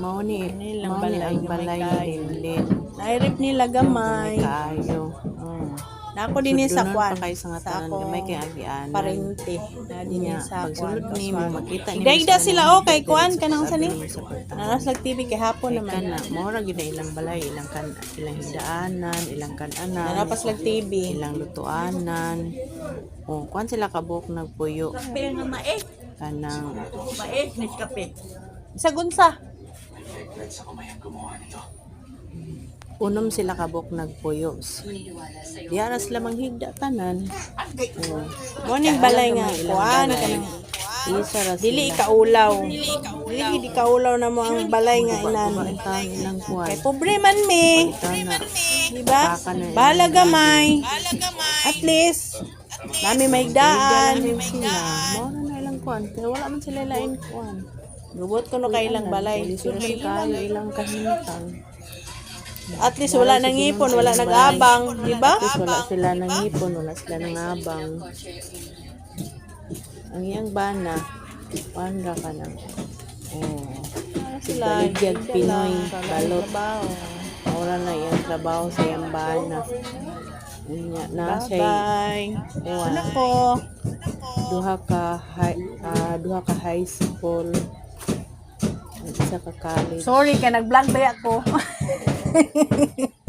Mao ni, Nilang mao ni balay ang balay ni Linlin. Nairip nila gamay. Kaayo. Mm. Na ako din sa kwan. pa kayo sa nga gamay kay agianan. Parente. Na din sa kwan. pagsulod ni mo makita ni Ida-ida sila oh kay kwan kanang sani. Nanas lag TV kay hapon Kay naman. kana, mao ra na ilang balay, ilang kan ilang hidaanan, ilang kananan. Nanapas lag TV. ilang lutuanan. O, kuan sila kabuk nagpuyo Kape nga mae. kanang Mae kape. Sa gunsa. unom sila kabuk nagpuyo. Diya na sila manghigda tanan. O, Mo ning balay nga kwan balay. kanang Isa ra dili ikaulaw. Dili di kaulaw na mo ang balay nga inan. Kuan. Kay pobre man mi. Ikaw na. Di ba? Baka na- Bahala gamay. At least nami maigdaan. Daan. Mao na na ilang kuan. Pero wala man sila lain kuan. Gubot ko no kay ilang balay. Si kayo ilang kahintang. At least wala nang ipon, wala nag-abang, di ba? Tapos wala sila ng ipon, wala sila ng abang. Ang iyang bana, panda ka lang. Oh. Si Sila, Baligyag Pinoy, balot. Wala na iyang trabaho sa iyang bana. Unya, na siya Bye. Ewan. Ano ko? duha ka high, ah, duha ka high school. Isa ka college. Sorry ka nag-vlog ba ako?